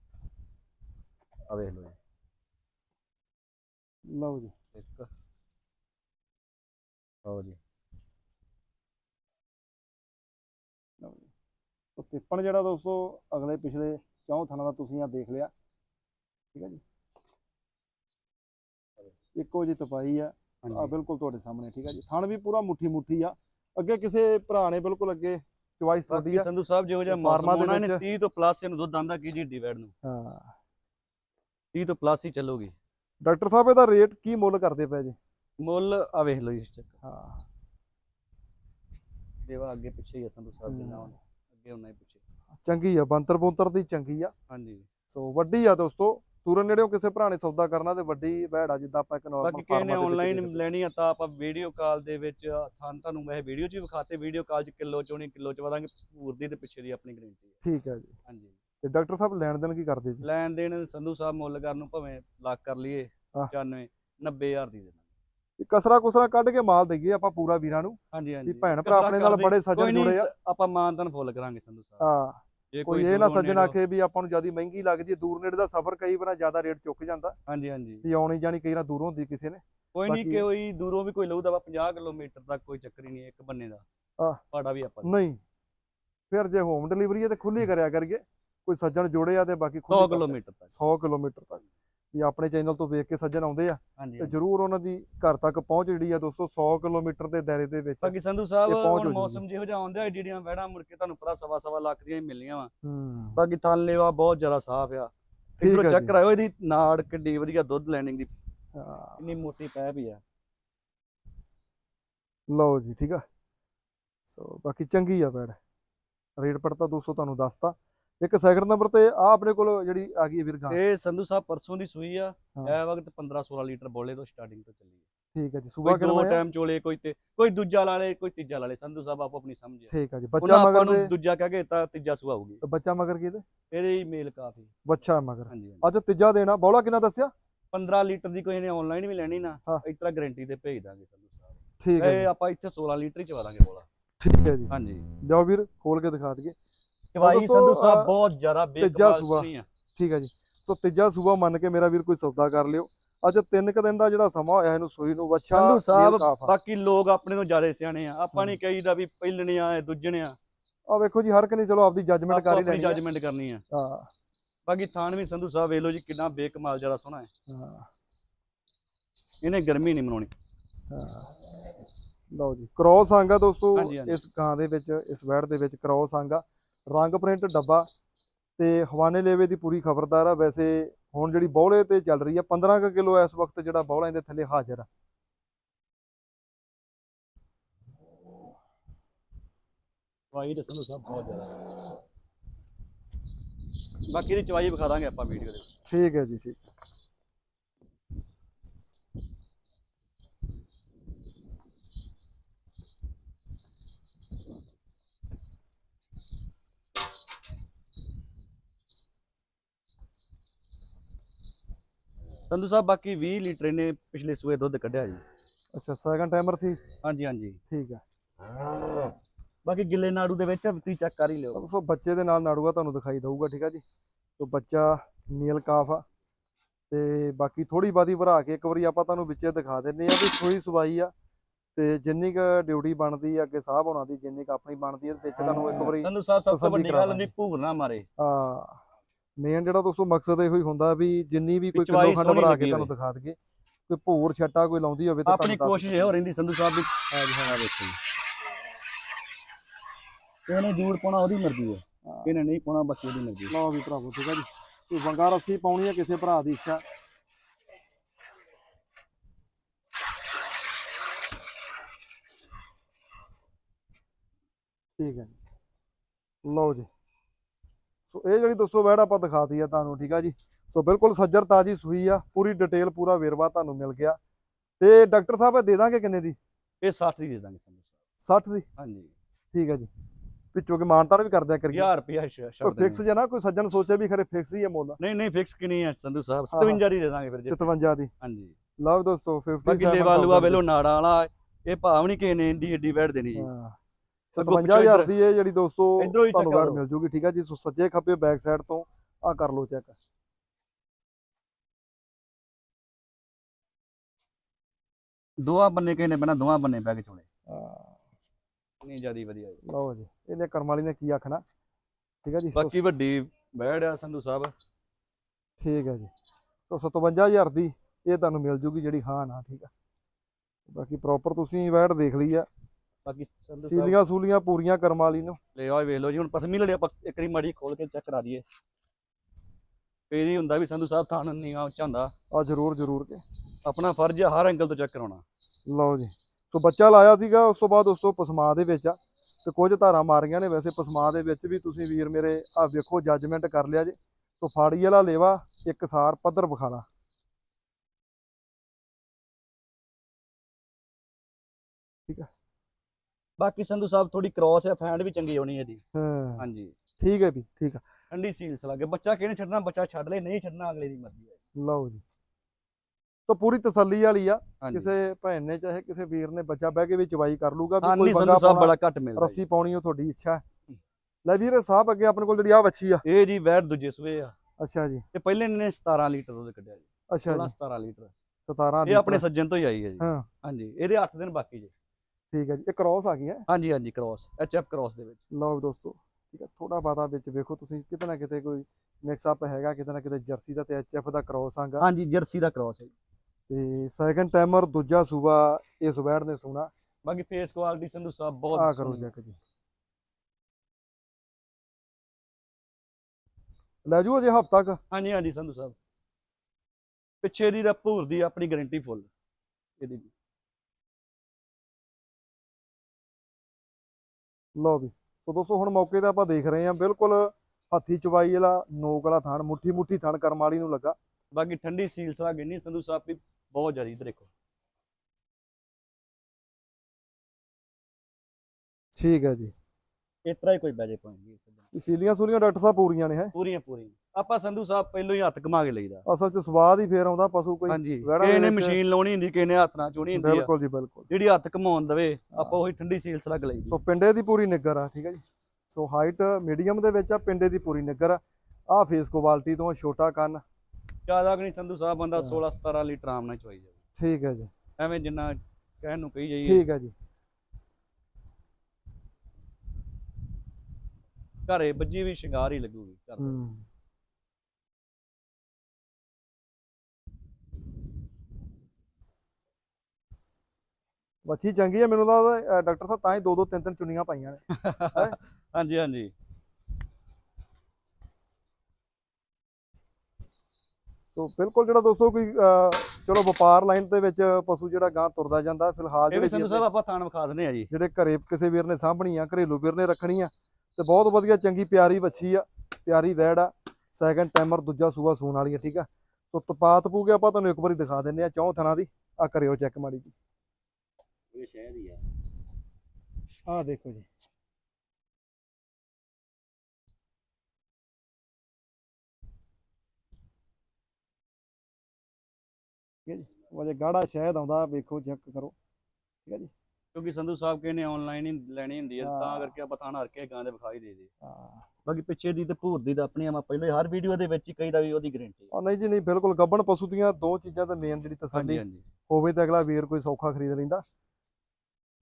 ਆ ਵੇਖ ਲਓ ਜੀ। ਲਓ ਜੀ। ਇੱਕ। ਆਓ ਜੀ। ਲਓ ਜੀ। ਸੋ ਤਿੱਪਣ ਜਿਹੜਾ ਦੋਸਤੋ ਅਗਲੇ ਪਿਛਲੇ ਚੌਂ ਥਾਂ ਦਾ ਤੁਸੀਂ ਆ ਦੇਖ ਲਿਆ। ਠੀਕ ਹੈ ਜੀ। ਇੱਕੋ ਜਿਹੀ ਤਪਾਈ ਆ। ਆ ਬਿਲਕੁਲ ਤੁਹਾਡੇ ਸਾਹਮਣੇ ਠੀਕ ਆ ਜੀ। ਥਣ ਵੀ ਪੂਰਾ ਮੁੱਠੀ ਮੁੱਠੀ ਆ। ਅੱਗੇ ਕਿਸੇ ਭਰਾ ਨੇ ਬਿਲਕੁਲ ਅੱਗੇ ਚੁਆਇਸ ਤੁਹਾਡੀ ਆ। ਸੰਧੂ ਸਾਹਿਬ ਜਿਹੋ ਜਿਹਾ ਫਾਰਮਾਂ ਦੇ ਵਿੱਚ- 30 ਤੋਂ ਪਲੱਸ ਇਹਨੂੰ ਦੁੱਧ ਆਂਦਾ ਕੀ ਜੀ ਡਿਵਾਈਡ ਨੂੰ? ਹਾਂ। 30 ਤੋਂ ਪਲੱਸ ਹੀ ਚੱਲੂਗੀ। ਡਾਕਟਰ ਸਾਹਿਬ ਇਹਦਾ ਰੇਟ ਕੀ ਮੁੱਲ ਕਰਦੇ ਪਏ ਜੀ? ਮੁੱਲ ਆ ਵੇਖ ਲਓ ਇਸ ਚੱਕ ਹਾਂ। ਦੇਵਾ ਅੱਗੇ ਪਿੱਛੇ ਹੀ ਆ ਸੰਧੂ ਸਾਹਿਬ ਹਮ। ਹੁਣ ਅੱਗੇ ਉਹਨਾਂ ਹੀ ਪਿੱਛੇ। ਚੰਗੀ ਆ ਬੰਤਰ ਬੁੰਤਰ ਦੀ ਚੰਗੀ ਆ। ਹਾਂਜੀ। ਸੋ ਵੱਡੀ ਆ ਦੋਸਤੋ। ਤੁਰਨ ਨੇੜਿਓਂ ਕਿਸੇ ਭਰਾ ਨੇ ਸੌਦਾ ਕਰਨਾ ਤੇ ਵੱਡੀ ਭੈੜ ਆ ਜਿੱਦਾਂ ਆਪਾਂ ਇੱਕ ਨਾਰਮਲ ਬਾਕੀ ਕਿਸੇ ਨੇ ਆਨਲਾਈਨ ਲੈਣੀ ਆ ਤਾਂ ਆਪਾਂ ਵੀਡੀਓ ਕਾਲ ਦੇ ਵਿੱਚ ਥਾਨ ਤੁਹਾਨੂੰ ਮੈਂ ਵੀਡੀਓ 'ਚ ਵੀ ਵਿਖਾਤੇ ਵੀਡੀਓ ਕਾਲ 'ਚ ਕਿਲੋ ਚੋਣੀ ਕਿਲੋ 'ਚ ਵਦਾਂਗੇ ਪੂਰ ਦੀ ਤੇ ਪਿੱਛੇ ਦੀ ਆਪਣੀ ਗਰੰਟੀ ਹੈ ਠੀਕ ਹੈ ਜੀ। ਹਾਂਜੀ। ਤੇ ਡਾਕਟਰ ਸਾਹਿਬ ਲੈਣ ਦੇਣ ਕੀ ਕਰਦੇ ਜੀ? ਲੈਣ ਦੇਣ ਸੰਧੂ ਸਾਹਿਬ ਮੁੱਲ ਕਰਨ ਨੂੰ ਭਾਵੇਂ ਲੱਖ ਕਰ ਲਈਏ ਆਹ। 95 90000 ਦੀ ਦੇ ਦਾਂਗੇ। ਵੀ ਕਸਰਾ ਕੁਸਰਾ ਕੱਢ ਕੇ ਮਾਲ ਦਈਏ ਆਪਾਂ ਪੂਰਾ ਵੀਰਾਂ ਨੂੰ ਹਾਂਜੀ ਵੀ ਹਾਂਜੀ ਭੈਣ ਭਰਾ ਆਪਣੇ ਨਾਲ ਬੜੇ ਸੱਜਣ ਜੁੜੇ ਆ। ਆਪਾਂ ਮਾਨਤਨ ਫੁੱਲ ਕਰਾਂਗੇ ਸੰਧੂ ਸਾਹਿਬ। ਹਾਂ। ਕੋਈ ਇਹ ਨਾ ਸੱਜਣ ਆਖੇ ਵੀ ਆਪਾਂ ਨੂੰ ਜ਼ਿਆਦਾ ਮਹਿੰਗੀ ਲੱਗਦੀ ਹੈ ਦੂਰ ਨੇੜੇ ਦਾ ਸਫ਼ਰ ਕਈ ਵਾਰ ਜ਼ਿਆਦਾ ਰੇਟ ਚੁੱਕ ਜਾਂਦਾ। ਹਾਂਜੀ ਹਾਂਜੀ। ਵੀ ਆਉਣੀ ਜਾਣੀ ਕਈ ਵਾਰ ਦੂਰੋਂ ਹੁੰਦੀ ਕਿਸੇ ਨੇ। ਕੋਈ ਨਹੀਂ ਕੋਈ ਦੂਰੋਂ ਵੀ ਕੋਈ ਲਊਦਾ ਵਾ 50 ਕਿਲੋਮੀਟਰ ਤੱਕ ਕੋਈ ਚੱਕਰ ਹੀ ਨਹੀਂ ਇੱਕ ਬੰਨੇ ਦਾ। ਆਹ। ਭਾੜਾ ਵੀ ਆਪਾਂ ਨਹੀਂ। ਫਿਰ ਜੇ ਹੋਮ ਡਿਲੀਵਰੀ ਹੈ ਤੇ ਖੁੱਲੀ ਕਰਿਆ ਕਰੀਏ। ਕੋਈ ਸੱਜਣ ਜੁੜੇ ਆ ਤੇ ਬਾਕੀ 100 ਖੁੱਲੀ ਕਰ ਦਿਆ। ਕਿਲੋਮੀਟਰ ਤੱਕ। 100 ਕਿਲੋਮੀਟਰ ਤੱਕ। ਵੀ ਆਪਣੇ ਚੈਨਲ ਤੋਂ ਵੇਖ ਕੇ ਸੱਜਣ ਆਉਂਦੇ ਆ ਤੇ। ਜਰੂਰ ਉਹਨਾਂ ਦੀ ਘਰ ਤੱਕ ਪਹੁੰਚ ਜਿਹੜੀ ਆ ਦੋਸਤੋ 100 ਕਿਲੋਮੀਟਰ ਦੇ ਦਾਇਰੇ ਦੇ ਵਿੱਚ ਬਾਕੀ ਸੰਧੂ ਸਾਹਿਬ ਹੁਣ ਮੌਸਮ ਜਿਹੋ ਜਿਹਾ ਆਉਂਦਾ ਹੈ ਜਿਹੜੀਆਂ ਵਹਿੜਾਂ ਮੁੜ ਕੇ ਤੁਹਾਨੂੰ ਪਤਾ ਸਵਾ ਸਵਾ ਲੱਖ ਦੀਆਂ ਹੀ ਮਿਲਣੀਆਂ ਵਾ। ਬਾਕੀ ਥਾਨਲੇਵਾ ਬਹੁਤ ਜ਼ਿਆਦਾ ਸਾਫ਼ ਆ। ਹੈ ਚੈੱਕ। ਕਰਾਇਓ ਇਹਦੀ ਨਾੜ ਕਿੱਡੀ ਵਧੀਆ ਦੁੱਧ ਲੈਣਿੰਗ ਦੀ ਕਿੰਨੀ ਮੋਟੀ ਪੈ ਵੀ ਆ। ਲਓ ਜੀ ਠੀਕ ਆ। ਸੋ ਬਾਕੀ ਚੰਗੀ ਆ ਬੈਡ ਰੇਟ ਪੜਤਾ 200 ਤੁਹਾਨੂੰ ਦੱਸਤਾ। ਇੱਕ ਸੈਕਿੰਡ ਨੰਬਰ ਤੇ ਆ ਆਪਣੇ ਕੋਲ ਜਿਹੜੀ ਆ ਗਈ ਹੈ ਵੀਰ ਗਾਂ। ਇਹ ਸੰਧੂ ਸਾਹਿਬ ਪਰਸੋਂ ਦੀ ਸੂਈ ਆ। ਇਹ ਵਕਤ 15 16 ਲੀਟਰ ਬੋਲੇ ਤੋਂ ਸਟਾਰਟਿੰਗ ਤੋਂ ਚੱਲੀ ਹੈ ਠੀਕ ਹੈ ਜੀ ਸੂਬਾ ਦੋ ਕਿੰਨਾ ਹੈ ਟਾਈਮ ਚੋਲੇ ਕੋਈ ਤੇ ਕੋਈ ਦੂਜਾ ਲਾ ਲੇ ਕੋਈ ਤੀਜਾ ਲਾ ਲੇ ਸੰਧੂ ਸਾਹਿਬ ਆਪੋ ਆਪਣੀ ਸਮਝ ਠੀਕ ਹੈ ਜੀ ਬੱਚਾ ਮਗਰ ਦੇ ਦੂਜਾ ਕਹਿ ਕੇ ਤਾਂ ਤੀਜਾ ਸੁਆ ਹੋਊਗੀ ਬੱਚਾ ਮਗਰ ਕੀ ਤੇ? ਇਹਦੇ ਹੀ ਮੇਲ ਕਾਫੀ ਬੱਚਾ ਮਗਰ। ਅੱਜ ਤੀਜਾ ਦੇਣਾ ਬੌਲਾ ਕਿੰਨਾ ਦੱਸਿਆ? 15 ਲੀਟਰ ਦੀ ਕੋਈ ਨੇ ਆਨਲਾਈਨ ਵੀ ਲੈਣੀ ਨਾ। ਇਸ ਤਰ੍ਹਾਂ ਗਾਰੰਟੀ ਤੇ ਭੇਜ ਦਾਂਗੇ ਸੰਧੂ ਸਾਹਿਬ। ਠੀਕ ਹੈ ਇਹ ਆਪਾਂ ਇੱਥੇ 16 ਲੀਟਰ ਹੀ ਚਵਾ ਦਾਂਗੇ ਬੋਲਾ। ਠੀਕ ਹੈ ਜੀ। ਹਾਂਜੀ। ਲਿਓ ਵੀਰ ਖੋਲ ਕੇ ਦਿਖਾ ਦਈਏ। ਦੋਸਤੋ, ਸੰਧੂ ਸਾਹਿਬ ਬਹੁਤ ਜ਼ਿਆਦਾ ਬੇਕਮਾਲ ਆ। ਠੀਕ ਹੈ ਜੀ। ਸੋ ਤੀਜਾ ਸੂਬਾ ਮੰਨ ਕੇ ਮੇਰਾ ਵੀਰ ਕੋਈ ਸੌਦਾ ਕਰ ਲਿਓ। ਅੱਜ ਤਿੰਨ ਕੁ ਦਿਨ ਦਾ ਜਿਹੜਾ ਸਮਾਂ ਹੋਇਆ ਇਹਨੂੰ ਸੂਈ ਨੂੰ ਬੱਚਾ ਸੰਧੂ ਸਾਹਿਬ ਆ। ਬਾਕੀ ਲੋਕ ਆਪਣੇ ਤੋਂ ਜ਼ਿਆਦਾ ਸਿਆਣੇ ਆ। ਆਪਾਂ। ਨਹੀਂ ਕਹੀਦਾ ਵੀ ਪਹਿਲਣਿਆਂ ਐ ਦੂਜਣਿਆਂ ਆ। ਵੇਖੋ ਜੀ ਹਰ ਇੱਕ ਨੇ ਚਲੋ ਆਪਦੀ ਜੱਜਮੈਂਟ ਕਰ ਹੀ ਲੈਣੀ ਆ। ਜੱਜਮੈਂਟ ਕਰਨੀ ਆ। ਹਾਂ। ਬਾਕੀ ਥਾਨ ਵੀ ਸੰਧੂ ਸਾਹਿਬ ਵੇਖ ਲਓ ਜੀ ਕਿੰਨਾ ਬੇਕਮਾਲ ਜ਼ਿਆਦਾ ਸੋਹਣਾ ਹੈ। ਹਾਂ। ਇਹਨੇ ਗਰਮੀ ਨਹੀਂ ਮਨਾਉਣੀ। ਹਾਂ। ਲਓ ਜੀ ਕ੍ਰੋਸ ਅੰਗ ਆ ਦੋਸਤੋ। ਇਸ ਗਾਂ ਦੇ ਵਿੱਚ ਇਸ ਵੈੜ ਦੇ ਵਿੱਚ ਕ੍ਰੋਸ ਅੰਗ ਆ ਰੰਗ ਪ੍ਰਿੰਟ ਡੱਬਾ ਤੇ ਹਵਾਨੇ ਲੇਵੇ ਦੀ ਪੂਰੀ ਖਬਰਦਾਰ ਆ। ਵੈਸੇ ਹੁਣ ਜਿਹੜੀ ਬੌਲੇ ਤੇ ਚੱਲ ਰਹੀ ਆ 15 ਕੁ ਕਿਲੋ ਇਸ ਵਕਤ ਜਿਹੜਾ ਬੌਲਾ ਇਹਦੇ ਥੱਲੇ ਹਾਜ਼ਰ ਆ। ਚਵਾਈ ਸੰਧੂ ਸਾਹਿਬ ਬਹੁਤ ਜ਼ਿਆਦਾ। ਬਾਕੀ ਦੀ ਚਵਾਈ ਵਿਖਾ ਦਾਂਗੇ ਆਪਾਂ ਵੀਡੀਓ ਦੇ ਵਿੱਚ। ਠੀਕ ਹੈ ਜੀ ਠੀਕ। ਸੰਧੂ ਸਾਹਿਬ ਬਾਕੀ 20 ਲੀਟਰ ਇਹਨੇ ਪਿਛਲੇ ਸੂਏ ਦੁੱਧ ਕੱਢਿਆ ਜੀ। ਅੱਛਾ ਸੈਕੰਡ ਟਾਈਮਰ ਸੀ? ਹਾਂਜੀ ਹਾਂਜੀ। ਠੀਕ ਆ ਬਾਕੀ ਗਿੱਲੇ ਨਾੜੂ ਦੇ ਵਿੱਚ ਤੁਸੀਂ ਚੈੱਕ ਕਰ ਹੀ ਲਿਓ। ਦੋਸਤੋ ਬੱਚੇ ਦੇ ਨਾਲ ਨਾੜੂਆ ਤੁਹਾਨੂੰ ਦਿਖਾਈ ਦਊਗਾ ਠੀਕ ਆ ਜੀ। ਸੋ ਬੱਚਾ ਮੇਲ ਕਾਫ ਆ। ਤੇ ਬਾਕੀ ਥੋੜੀ ਬਾਦੀ ਭਰਾ ਕੇ ਇੱਕ ਵਾਰੀ ਆਪਾਂ ਤੁਹਾਨੂੰ ਵਿੱਚੇ ਦਿਖਾ ਦਿੰਨੇ ਆ ਵੀ ਸੂਈ ਸਵਾਈ ਆ। ਤੇ ਜਿੰਨੀ ਕ ਡਿਊਟੀ ਬਣਦੀ ਆ ਅੱਗੇ ਸਾਹਬ ਹੋਣਾ ਦੀ ਜਿੰਨੀ ਕ ਆਪਣੀ ਬਣਦੀ ਆ ਵਿੱਚ ਤੁਹਾਨੂੰ ਇੱਕ ਵਾਰੀ ਸੰਧੂ ਸਾਹਿਬ ਸਭ ਤੋਂ ਵੱਡੀ ਗੱਲ ਹੁੰਦੀ ਨਾ ਮਾਰੇ। ਆ ਮੇਨ ਜਿਹੜਾ ਦੋਸਤੋ ਮਕਸਦ ਇਹੋ ਹੀ ਹੁੰਦਾ ਵੀ ਜਿੰਨੀ ਵੀ ਕੋਈ ਕਿਲੋ ਖੰਡ ਲੱਗੀ ਕੇ ਤੁਹਾਨੂੰ। ਦਿਖਾ ਦਈਏ। ਕੋਈ ਭੂਰ ਛੱਟਾ ਕੋਈ ਲਾਉਂਦੀ ਹੋਵੇ ਤਾਂ ਆਪਣੀ ਕੋਸ਼ਿਸ਼ ਇਹ ਹੋ ਰਹਿੰਦੀ ਸੰਧੂ ਸਾਹਿਬ ਦੀ। ਆ ਜੀ ਹਾਂ ਵੇਖੋ ਇਹਨੇ ਜੂੜ ਪਾਉਣਾ ਉਹਦੀ ਮਰਜ਼ੀ ਹੈ। ਹਾਂ। ਇਹਨੇ ਨਹੀਂ ਪਾਉਣਾ ਬਸ ਉਹਦੀ ਮਰਜ਼ੀ ਹੈ। ਲਓ ਵੀ ਭਰਾਵੋ ਠੀਕ ਆ ਜੀ। ਕੋਈ ਵੰਗਾ ਰੱਸੀ ਪਾਉਣੀ ਆ ਕਿਸੇ ਭਰਾ ਦੀ ਇੱਛਾ। ਠੀਕ ਹੈ ਲਓ ਜੀ। ਸੋ ਇਹ ਜਿਹੜੀ ਦੋਸਤੋ ਵੈੜ ਆਪਾਂ ਦਿਖਾਤੀ ਆ ਤੁਹਾਨੂੰ ਠੀਕ ਆ ਜੀ? ਸੋ ਬਿਲਕੁਲ ਸੱਜਰ ਤਾਜੀ ਸੂਈ ਆ ਪੂਰੀ ਡਿਟੇਲ ਪੂਰਾ ਵੇਰਵਾ ਤੁਹਾਨੂੰ ਮਿਲ ਗਿਆ। ਤੇ ਡਾਕਟਰ ਸਾਹਿਬ ਇਹ ਦੇ ਦਾਂਗੇ ਕਿੰਨੇ ਦੀ? ਇਹ 60 ਦੀ ਦੇ ਦਾਂਗੇ ਸਾਹਿਬ 60 ਦੀ? ਹਾਂਜੀ। ਠੀਕ ਹੈ ਜੀ। ਵਿੱਚੋਂ ਕਿ ਮਾਨਤਾਰ ਵੀ ਕਰ ਦਿਆ ਕਰੀਏ। 1000 ਰੁਪਿਆ ਦੇਣਾ। ਫਿਕਸ ਜਾਂ ਨਾ ਕੋਈ ਸੱਜਣ ਸੋਚੇ ਵੀ ਖਰੇ ਫਿਕਸ ਹੀ ਹੈ ਮੁੱਲ। ਨਹੀਂ ਨਹੀਂ ਫਿਕਸ ਕਿ ਨਹੀਂ ਹੈ ਸੰਧੂ ਸਾਹਿਬ? ਹਾਂ, ਹਾਂ। 57 ਦੀ ਦੇ ਦਾਂਗੇ ਫਿਰ ਜੀ। 57 ਦੀ। ਹਾਂਜੀ। ਲਵ ਦੋਸਤੋ 57 ਬਾਕੀ ਲੇਵਾ ਲੂਆ ਵੇਲੋ ਨਾੜਾ ਵਾਲਾ ਇਹ ਭਾਵ ਨਹੀਂ ਕਿਸੇ ਨੇ ਏਡੀ ਏਡੀ ਵੈਟ ਦੇਣੀ ਜੀ। 57000 ਇੱਧਰ- ਦੀ ਇਹ ਜਿਹੜੀ ਦੋਸਤੋ ਹੀ ਤੁਹਾਨੂੰ ਕਰੋ। ਮਿਲ ਜੂਗੀ ਠੀਕ ਹੈ ਜੀ? ਸੋ ਸੱਜੇ ਖੱਬੇ ਬੈਕ ਸਾਈਡ ਤੋਂ ਆ ਕਰ ਲਓ ਚੈੱਕ ਦੋਹਾਂ ਬੰਨੇ ਕਿਸੇ ਨੇ ਬਣਾ ਦੋਹਾਂ ਬੰਨੇ ਪੈ ਕੇ ਚੋਲੇ ਨਹੀਂ ਜਿਆਦੀ ਵਧੀਆ ਜੀ। ਲਓ ਜੀ ਇਹਨੇ ਕਰਮ ਵਾਲੀ ਨੇ ਕੀ ਆਖਣਾ? ਠੀਕ ਹੈ ਜੀ? ਬਾਕੀ ਵੱਡੀ ਵੈੜ ਆ ਸੰਧੂ ਸਾਹਿਬ। ਠੀਕ ਹੈ ਜੀ। ਸੋ 57000 ਦੀ ਇਹ ਤੁਹਾਨੂੰ ਮਿਲ ਜੂਗੀ ਜਿਹੜੀ ਹਾਂ ਨਾ ਠੀਕ ਆ। ਬਾਕੀ ਪ੍ਰੋਪਰ ਤੁਸੀਂ ਵੈਟ ਦੇਖ ਲਈ ਆ। ਸਾਹਿਬ ਸੀਲੀਆਂ ਸੂਲੀਆਂ ਪੂਰੀਆਂ ਕਰਮ ਵਾਲੀ ਨੂੰ। ਲੈ ਆਓ ਵੇਖ ਲਓ ਜੀ ਹੁਣ ਪਸਮੀ ਲੜੇ ਆਪਾਂ ਇੱਕ ਵਾਰੀ ਮਾੜੀ ਖੋਲ ਕੇ ਚੈੱਕ ਕਰਾ ਦਈਏ। ਫੇਰ ਹੀ ਹੁੰਦਾ ਵੀ ਸੰਧੂ ਸਾਹਿਬ ਥਾਣ ਨਹੀਂ ਆ ਚਾਹੁੰਦਾ ਆ ਜ਼ਰੂਰ ਜ਼ਰੂਰ ਕੇ। ਆਪਣਾ ਫਰਜ਼ ਹੈ ਹਰ ਐਂਗਲ ਤੋਂ ਚੈੱਕ ਕਰਾਉਣਾ। ਲਓ ਜੀ। ਸੋ ਬੱਚਾ ਲਾਇਆ ਸੀਗਾ ਉਸ ਤੋਂ ਬਾਅਦ ਉਸ ਤੋਂ ਪਸਮਾ ਦੇ ਵਿੱਚ ਆ। ਤੇ ਕੁਝ ਧਾਰਾਂ ਮਾਰੀਆਂ ਨੇ ਵੈਸੇ ਪਸਮਾ ਦੇ ਵਿੱਚ ਵੀ ਤੁਸੀਂ ਵੀਰ ਮੇਰੇ ਆ ਵੇਖੋ ਜੱਜਮੈਂਟ ਕਰ ਲਿਆ ਜੇ। ਸੋ ਫਾੜੀ ਵਾਲਾ ਲੇਵਾ ਇੱਕ ਸਾਰ ਪੱਧਰ ਵਿਖਾਲਾ ਬਾਕੀ ਸੰਧੂ ਸਾਹਿਬ ਥੋੜੀ ਕ੍ਰੋਸ ਹੈ ਫੈਂਡ ਵੀ ਚੰਗੀ ਹੋਣੀ ਇਹਦੀ। ਹਾਂ। ਹਾਂਜੀ। ਠੀਕ ਹੈ ਵੀ ਠੀਕ ਆ। ਠੰਡੀ ਸੀਲਸ ਲੱਗੇ ਬੱਚਾ ਕਿਹਨੇ ਛੱਡਣਾ ਬੱਚਾ ਛੱਡ ਲੈ ਨਹੀਂ ਛੱਡਣਾ ਅਗਲੇ ਦੀ ਮਰਜ਼ੀ ਹੈ ਲਓ ਜੀ। ਸੋ ਪੂਰੀ ਤਸੱਲੀ ਵਾਲੀ ਆ ਕਿਸੇ ਭੈਣ ਨੇ ਚਾਹੇ ਕਿਸੇ ਵੀਰ ਨੇ ਬੱਚਾ ਬਹਿ ਕੇ ਵੀ ਚਵਾਈ ਕਰ ਲੂਗਾ ਵੀ ਕੋਈ ਬੰਦਾ ਸਾਹਿਬ ਬੜਾ ਘੱਟ ਮਿਲਦਾ ਰੱਸੀ ਪਾਉਣੀ ਉਹ ਤੁਹਾਡੀ ਇੱਛਾ ਹੈ। ਲੈ ਵੀਰ ਸਾਹਿਬ ਅੱਗੇ ਆਪਣੇ ਕੋਲ ਜਿਹੜੀ ਆ ਵੱਛੀ ਆ। ਇਹ ਜੀ ਵੈਟ ਦੂਜੇ ਸਵੇ ਆ। ਅੱਛਾ ਜੀ। ਤੇ ਪਹਿਲੇ ਨੇ 17 ਲੀਟਰ ਉਹਦੇ ਕੱਢਿਆ ਜੀ। ਅੱਛਾ 16 ਜੀ 17 ਲੀਟਰ। 17 ਇਹ ਆਪਣੇ ਸੱਜਣ ਤੋਂ ਹੀ ਆਈ ਹੈ ਜੀ। ਹਾਂ। ਹਾਂਜੀ ਇਹਦੇ 8 ਦਿਨ ਬਾਕੀ ਜੀ। ਠੀਕ ਹੈ ਜੀ ਇਹ ਕ੍ਰੋਸ ਆ ਗਈ ਹੈ ਹਾਂਜੀ ਹਾਂਜੀ ਕ੍ਰੋਸ ਐਚਐਫ ਕ੍ਰੋਸ ਦੇ ਵਿੱਚ। ਲਓ ਵੀ ਦੋਸਤੋ ਠੀਕ ਹੈ ਥੋੜਾ ਬਾਤਾ ਵਿੱਚ ਵੇਖੋ ਤੁਸੀਂ ਕਿਤੇ ਨਾ ਕਿਤੇ ਕੋਈ ਮਿਕਸ ਅਪ ਹੈਗਾ ਕਿਤੇ ਨਾ ਕਿਤੇ ਜਰਸੀ ਦਾ ਤੇ ਐਚਐਫ ਦਾ ਕ੍ਰੋਸ ਆਂਗਾ। ਹਾਂਜੀ ਜਰਸੀ ਦਾ ਕ੍ਰੋਸ ਹੈ ਜੀ। ਤੇ ਸੈਕੰਡ ਟਾਈਮਰ ਦੂਜਾ ਸੂਬਾ ਇਸ ਵੈੜ ਨੇ ਸੋਣਾ ਬਾਕੀ ਫੇਸ ਕੁਆਲਿਟੀ ਸੰਧੂ ਸਾਹਿਬ ਬਹੁਤ ਆ ਕਰੋ। ਚੈੱਕ ਜੀ। ਲੈ ਜੂ ਅਜੇ ਹਫਤਾ ਕ? ਹਾਂਜੀ ਹਾਂਜੀ ਸੰਧੂ ਸਾਹਿਬ। ਪਿੱਛੇ ਦੀ ਦਾ ਭੂਰ ਦੀ ਆਪਣੀ ਗਾਰੰਟੀ ਫੁੱਲ ਇਹਦੀ ਲਓ ਵੀ ਸੋ ਦੋਸਤੋ ਹੁਣ ਮੌਕੇ ਤੇ ਆਪਾਂ ਦੇਖ ਰਹੇ ਹਾਂ ਬਿਲਕੁਲ ਹੱਥੀ ਚਵਾਈ ਵਾਲਾ ਨੋਕ ਵਾਲਾ ਥਣ ਮੁੱਠੀ ਮੁੱਠੀ ਥਣ ਕਰਮ ਵਾਲੀ ਨੂੰ ਲੱਗਾ। ਬਾਕੀ ਠੰਡੀ ਸੀਲਸ ਲੱਗੇ ਨਹੀਂ ਸੰਧੂ ਸਾਹਿਬ ਵੀ ਬਹੁਤ ਜ਼ਿਆਦਾ ਇਧਰ ਦੇਖੋ। ਠੀਕ ਹੈ ਜੀ। ਇਸ ਤਰ੍ਹਾਂ ਹੀ ਕੋਈ ਬੈਜੇ ਪਾਉਂਗੀ ਇਹ ਸੀਲੀਆਂ ਸੂਲੀਆਂ ਡਾਕਟਰ ਸਾਹਿਬ ਪੂਰੀਆਂ ਨੇ ਹੈ? ਪੂਰੀਆਂ ਪੂਰੀਆਂ। ਆਪਾਂ ਸੰਧੂ ਸਾਹਿਬ ਪਹਿਲੋਂ ਹੀ ਹੱਥ ਘੁਮਾ ਕੇ ਲਈਦਾ। ਅਸਲ 'ਚ ਸਵਾਦ ਹੀ ਫੇਰ ਆਉਂਦਾ ਪਸ਼ੂ ਕੋਈ ਹਾਂਜੀ। ਵਿਹੜਾ ਕਿਸੇ ਦੇ ਨੇ ਵਿੱਚ- ਮਸ਼ੀਨ ਲਾਉਣੀ ਹੁੰਦੀ ਕਿਸੇ ਨੇ ਹੱਥ ਨਾਲ ਚੋਣੀ ਹੁੰਦੀ ਬਿਲਕੁਲ ਜੀ ਬਿਲਕੁਲ। ਜਿਹੜੀ ਹੱਥ ਘਮਾਉਣ ਦਵੇ ਆਪਾਂ ਉਹੀ ਠੰਡੀ ਸੀਲਸ ਲੱਗ ਲਈਦੀ ਸੋ ਪਿੰਡੇ ਦੀ ਪੂਰੀ ਨਿੱਗਰ ਆ ਠੀਕ ਹੈ ਜੀ? ਸੋ ਹਾਈਟ ਮੀਡੀਅਮ ਦੇ ਵਿੱਚ ਆ ਪਿੰਡੇ ਦੀ ਪੂਰੀ ਨਿੱਗਰ ਆ। ਫੇਸ ਕੁਆਲਿਟੀ ਤੋਂ ਛੋਟਾ ਕੰਨ। ਜ਼ਿਆਦਾ ਕਿ ਨਹੀਂ ਸੰਧੂ ਸਾਹਿਬ ਬੰਦਾ ਹਾਂ। 16 17 ਲੀਟਰ ਆਰਾਮ ਨਾਲ ਜਾਵੇ। ਠੀਕ ਹੈ ਜੀ। ਐਵੇਂ ਜਿੰਨਾ ਕਹਿਣ ਨੂੰ ਕਹੀ ਜਾਈਏ। ਠੀਕ ਹੈ ਜੀ। ਘਰੇ ਬੱਜੀ ਵੀ ਸ਼ਿੰਗਾਰ ਹੀ ਲੱਗੂਗੀ ਘਰ ਦਾ। ਹੂੰ। ਵੱਛੀ ਚੰਗੀ ਹੈ ਮੈਨੂੰ ਲੱਗਦਾ ਡਾਕਟਰ ਸਾਹਿਬ ਤਾਂ ਹੀ ਦੋ ਦੋ ਤਿੰਨ ਤਿੰਨ ਚੁੰਨੀਆਂ ਪਾਈਆਂ ਨੇ। ਹਾਂਜੀ ਹਾਂਜੀ। ਸੋ ਬਿਲਕੁਲ ਜਿਹੜਾ ਦੋਸਤੋ ਕੋਈ ਅਹ, ਚਲੋ ਵਪਾਰ ਲਾਈਨ ਦੇ ਵਿੱਚ ਪਸ਼ੂ ਜਿਹੜਾ ਗਾਂ ਤੁਰਦਾ ਜਾਂਦਾ ਫਿਲਹਾਲ ਇਹ ਵੀ ਜਿਹੜੇ ਸੰਧੂ ਵੀਰ ਸਾਹਿਬ ਨੇ- ਆਪਾਂ ਥਾਣ ਵਿਖਾ ਦਿੰਦੇ ਆ ਜੀ। ਜਿਹੜੇ ਘਰੇ ਕਿਸੇ ਵੀਰ ਨੇ ਸਾਂਭਣੀ ਆ ਘਰੇਲੂ ਵੀਰ ਨੇ ਰੱਖਣੀ ਆ ਤੇ ਬਹੁਤ ਵਧੀਆ ਚੰਗੀ ਪਿਆਰੀ ਵੱਛੀ ਆ ਪਿਆਰੀ ਵੈੜ ਆ। ਸੈਕੰਡ ਟਾਈਮਰ ਦੂਜਾ ਸੂਆ ਸੂਣ ਵਾਲੀ ਆ ਠੀਕ ਆ? ਸੋ ਤਪਾਤ ਪੂਗੇ ਆਪਾਂ ਤੁਹਾਨੂੰ ਇੱਕ ਵਾਰੀ ਦਿਖਾ ਦਿੰਨੇ ਆ ਚੌਂ ਥਣਾ ਦੀ। ਆ ਕਰਿਓ ਚੈੱਕ ਮਾੜੀ ਜੀ। ਇਹ ਸ਼ਹਿਰ ਹੀ ਆ। ਦੇਖੋ ਜੀ। ਠੀਕ ਹੈ ਜੀ? ਵਜੇ ਗਾੜਾ ਸ਼ਹਿਦ ਆਉਂਦਾ ਵੇਖੋ ਚੈੱਕ ਕਰੋ। ਠੀਕ ਹੈ ਜੀ? ਕਿਉਂਕਿ ਸੰਧੂ ਸਾਹਿਬ ਕਹਿੰਦੇ ਆਨਲਾਈਨ ਹੀ ਲੈਣੀ ਹੁੰਦੀ ਹੈ ਤਾਂ। ਕਰਕੇ ਆਪਾਂ ਥਾਣ ਹਰ ਕੇ ਗਾਂ ਦੇ ਵਿਖਾਈ ਦੇ ਦੇ ਹਾਂ। ਬਾਕੀ ਪਿੱਛੇ ਦੀ ਤੇ ਭੂਰ ਦੀ ਤਾਂ ਆਪਣੀ ਆਪਾਂ ਪਹਿਲਾਂ ਹੀ ਹਰ ਵੀਡੀਓ ਦੇ ਵਿੱਚ ਹੀ ਕਹੀਦਾ ਵੀ ਉਹਦੀ ਗਾਰੰਟੀ ਉਹ ਨਹੀਂ ਜੀ ਨਹੀਂ ਬਿਲਕੁਲ ਗੱਬਣ ਪਸ਼ੂ ਦੀਆਂ ਦੋ ਚੀਜ਼ਾਂ ਤਾਂ ਮੇਨ ਜਿਹੜੀ ਤਸੱਲੀ ਹਾਂਜੀ ਹੋਵੇ ਤਾਂ ਅਗਲਾ ਵੀਰ ਕੋਈ ਸੌਖਾ ਖਰੀਦ ਲੈਂਦਾ।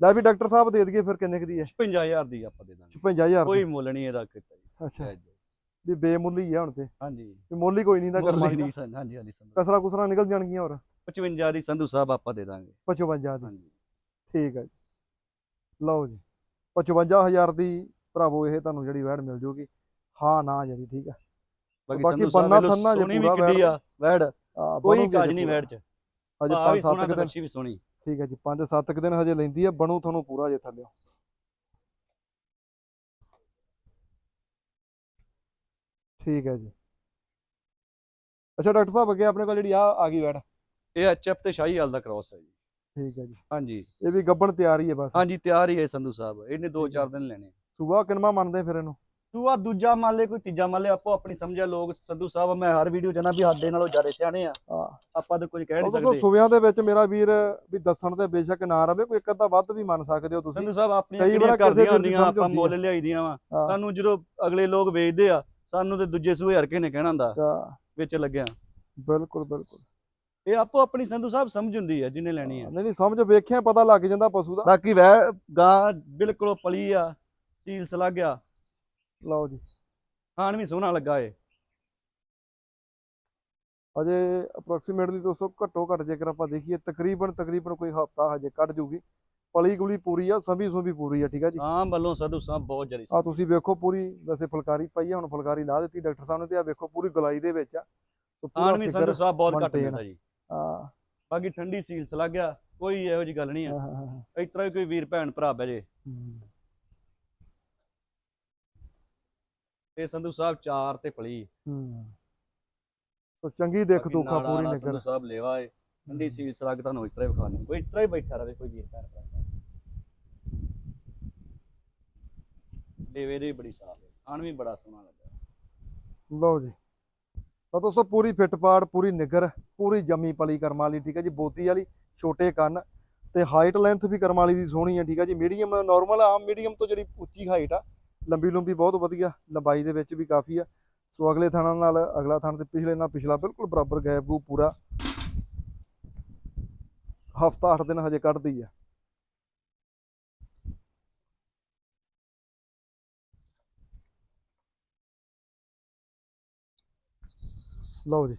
ਲੈ ਵੀ ਡਾਕਟਰ ਸਾਹਿਬ ਦੇ ਦਈਏ ਫਿਰ ਕਿੰਨੇ ਕੁ ਦੀ ਹੈ? 55000 ਦੀ ਆਪਾਂ ਦੇ ਦਾਂਗੇ। 55000 ਕੋਈ ਮੁੱਲ ਨਹੀਂ ਇਹਦਾ ਕੀਤਾ। ਜੀ ਅੱਛਾ। ਵੀ ਬੇਮੁੱਲੀ ਹੈ ਹੁਣ ਤੇ। ਹਾਂਜੀ। ਵੀ ਮੁੱਲ ਹੀ ਕੋਈ ਨਹੀਂ ਦਾ ਮੁੱਲ ਕਰਮਾ ਹੀ ਨਹੀਂ ਸਨ ਹਾਂਜੀ ਹਾਂਜੀ ਸੰਧੂ। ਕਸਰਾ ਕੁਸਰਾ ਨਿਕਲ ਜਾਣਗੀਆਂ ਹੋਰ। 55 ਦੀ ਸੰਧੂ ਸਾਹਿਬ ਆਪਾਂ ਦੇ ਦਾਂਗੇ। 55 ਦੀ। ਹਾਂਜੀ। ਠੀਕ ਹੈ ਜੀ। ਲਓ ਜੀ 55000 ਦੀ ਭਰਾਵੋ ਇਹ ਤੁਹਾਨੂੰ ਜਿਹੜੀ ਵੈੜ ਮਿਲ ਜੂਗੀ। ਹਾਂ ਨਾ ਜਿਹੜੀ ਠੀਕ ਹੈ ਬਾਕੀ ਬੰਨਾ ਥੰਨਾ ਜੇ ਪੂਰਾ ਵੈੜ ਆ ਵੈੜ ਆ, ਕੋਈ ਅਜੇ ਨਹੀਂ। ਵੈੜ ਚ। ਆ ਵੀ 5-7 ਸੋਹਣਾ ਕੁ ਤੇ ਦਿਨ ਵੀ ਸੋਹਣੀ। ਠੀਕ ਹੈ ਜੀ 5-7 ਕੁ ਦਿਨ ਹਜੇ ਲੈਂਦੀ ਹੈ ਬਣੂ ਤੁਹਾਨੂੰ ਪੂਰਾ ਜੇ ਥੱਲਿਓ। ਠੀਕ ਹੈ ਜੀ। ਅੱਛਾ ਡਾਕਟਰ ਸਾਹਿਬ ਅੱਗੇ ਆਪਣੇ ਕੋਲ ਜਿਹੜੀ ਆ ਆ ਗਈ ਵੈੜ ਇਹ ਐਚਐਫ ਤੇ ਸ਼ਾਹੀ ਹਾਲ ਦਾ ਕ੍ਰਾਸ ਹੈ ਜੀ। ਠੀਕ ਹੈ ਜੀ। ਹਾਂਜੀ। ਇਹ ਵੀ ਗੱਬਣ ਤਿਆਰ ਹੀ ਹੈ ਬਸ। ਹਾਂਜੀ ਤਿਆਰ ਹੀ ਹੈ ਸੰਧੂ ਸਾਹਿਬ। ਇਹਨੇ ਠੀਕ 2-4 ਹੈ। ਦਿਨ ਲੈਣੇ। ਸੁਬਾ ਕਿਨਮਾ ਮੰਨਦੇ ਫਿਰ ਇਹਨੂੰ? ਤੂੰ ਆ ਦੂਜਾ ਮੰਨ ਲੈ ਕੋਈ ਤੀਜਾ ਮੰਨ ਲੈ ਆਪੋ ਆਪਣੀ ਸਮਝਿਆ ਲੋਕ। ਸੰਧੂ ਸਾਹਿਬ ਮੈਂ ਹਰ ਵੀਡੀਓ ਜਨਾ ਵੀ ਸਾਡੇ ਨਾਲੋਂ ਜ਼ਿਆਦਾ ਸਿਆਣੇ ਆ। ਆਪਾਂ ਤਾਂ ਕੁਝ ਕਹਿ ਨਹੀਂ ਸਕਦੇ। ਸੁਬਿਆਂ ਦੇ ਵਿੱਚ ਮੇਰਾ ਵੀਰ ਵੀ ਦੱਸਣ ਤੇ ਬੇਸ਼ੱਕ ਨਾ ਰਵੇ ਕੋਈ ਇੱਕ ਅੱਧਾ ਵੱਧ ਵੀ ਮੰਨ ਸਕਦੇ ਹੋ ਤੁਸੀਂ। ਸੰਧੂ ਸਾਹਿਬ ਆਪਣੀਆਂ ਕਈ ਕਿਹੜੀਆਂ ਵਾਰ ਕਿਸੇ ਕਰਦੀਆਂ ਹੁੰਦੀਆਂ ਸਮਝ ਆਪਾਂ ਹੁੰਦੀ ਮੁੱਲ ਲਿਆਈਦੀਆਂ ਵਾ। ਸਾਨੂੰ ਜਦੋਂ ਅਗਲੇ ਲੋਕ ਵੇਚਦੇ ਆ ਸਾਨੂੰ ਤੇ ਦੂਜੇ ਸੂਏ ਹਰਕੇ ਨੇ ਕਹਿਣਾ ਹੁੰਦਾ ਵਿੱਚ ਲੱਗਿਆ। ਬਿਲਕੁਲ ਬਿਲਕੁਲ। ਇਹ ਆਪੋ ਆਪਣੀ ਸੰਧੂ ਸਾਹਿਬ ਸਮਝ ਹੁੰਦੀ ਆ ਜਿਹਨੇ ਲੈਣੀ ਆ। ਨਹੀਂ ਨਹੀਂ ਸਮਝ ਵੇਖਿਆ ਪਤਾ ਲੱਗ ਜਾਂਦਾ ਪਸ਼ੂ ਦਾ। ਬਾਕੀ ਵੈ ਗਾਂ ਬਿਲਕੁਲ ਪਲੀ ਆ ਸੀਲਸ ਲੱਗ ਗਿਆ ਲਓ ਜੀ। ਖਾਣ ਵੀ ਸੋਹਣਾ ਲੱਗਾ ਏ। ਅਜੇ ਅਪਰੋਕਸੀਮੇਟਲੀ ਦੋਸਤੋ ਘੱਟੋ ਘੱਟ ਜੇਕਰ ਆਪਾਂ ਦੇਖੀਏ ਤਕਰੀਬਨ ਤਕਰੀਬਨ ਕੋਈ ਹਫਤਾ ਹਜੇ ਕੱਢ ਜੂਗੀ। ਪਲੀ ਗੁਲੀ ਪੂਰੀ ਆ ਸਭੀ ਸੁਭੀ ਪੂਰੀ ਆ ਠੀਕ ਆ ਜੀ? ਹਾਂ ਵੱਲੋਂ ਸੰਧੂ ਸਾਹਿਬ ਬਹੁਤ ਜਰੀ ਆ ਤੁਸੀਂ ਵੇਖੋ ਪੂਰੀ ਵੈਸੇ ਫੁਲਕਾਰੀ ਪਾਈ ਆ ਹੁਣ ਫੁਲਕਾਰੀ ਲਾ ਦਿੱਤੀ ਡਾਕਟਰ ਸਾਹਿਬ ਨੇ ਤੇ ਆ ਵੇਖੋ ਪੂਰੀ ਗੁਲਾਈ ਦੇ ਵਿੱਚ ਆ। ਆਣ ਵੀ ਸੰਧੂ ਸਾਹਿਬ ਬਹੁਤ ਘੱਟ ਮਿਲਦਾ ਜੀ। ਹਾਂ। ਬਾਕੀ ਠੰਡੀ ਸੀਲਸ ਲੱਗ ਗਿਆ ਕੋਈ ਇਹੋ ਜੀ ਗੱਲ ਨਹੀਂ ਆ। ਹਾਂ, ਇਸ ਤਰ੍ਹਾਂ ਹੀ ਕੋਈ ਵੀਰ ਭੈਣ ਭਰਾ ਬਹਿ ਜੇ। ਤੇ ਸੰਧੂ ਸਾਹਿਬ ਚਾਰ ਤੇ ਪਲੀ। ਹੂੰ। ਸੋ ਚੰਗੀ ਦੇਖ ਦੁੱਖਾ ਪੂਰੀ ਨਿਕਲ। ਸੰਧੂ ਸਾਹਿਬ ਲੈਵਾ ਏ। ਠੰਡੀ ਸੀਲਸ ਲੱਗ ਤੁਹਾਨੂੰ ਇਸ ਤਰ੍ਹਾਂ ਹੀ ਵਿਖਾਣੀ ਕੋਈ ਇਸ ਤਰ੍ਹਾਂ ਹੀ ਬੈਠਾ ਰਵੇ ਕੋਈ ਵੀਰ ਭੈਣ ਭਰਾ। ਦੇਵੇ ਦੇ ਬੜੀ ਸਾਫ਼ ਖਾਣ ਵੀ ਬੜਾ ਸੋਹਣਾ ਲੱਗਾ। ਲਓ ਜੀ। ਤਾਂ ਦੋਸਤੋ ਪੂਰੀ ਫਿੱਟ ਪਾੜ, ਪੂਰੀ ਨਿਗਰ, ਪੂਰੀ ਜੰਮੀ ਪਲੀ ਕਰਮ ਵਾਲੀ, ਠੀਕ ਹੈ ਜੀ, ਬੋਤੀ ਵਾਲੀ, ਛੋਟੇ ਕੰਨ ਤੇ ਹਾਈਟ ਲੈਂਥ ਵੀ ਕਰਮ ਵਾਲੀ ਦੀ ਸੋਹਣੀ ਹੈ, ਠੀਕ ਹੈ ਜੀ ਮੀਡੀਅਮ ਨਾਰਮਲ ਆਮ ਮੀਡੀਅਮ ਤੋਂ ਜਿਹੜੀ ਉੱਚੀ ਹਾਈਟ ਆ, ਲੰਬੀ ਲੰਬੀ ਬਹੁਤ ਵਧੀਆ, ਲੰਬਾਈ ਦੇ ਵਿੱਚ ਵੀ ਕਾਫੀ ਆ। ਸੋ ਅਗਲੇ ਥਾਣਾ ਨਾਲ ਅਗਲਾ ਥਾਣਾ ਤੇ ਪਿਛਲੇ ਨਾਲ ਪਿਛਲਾ ਬਿਲਕੁਲ ਬਰਾਬਰ ਗੈਪ ਗੂ ਪੂਰਾ। ਹਫਤਾ 8 ਦਿਨ ਹਜੇ ਕੱਢਦੀ ਆ। ਲਓ ਜੀ।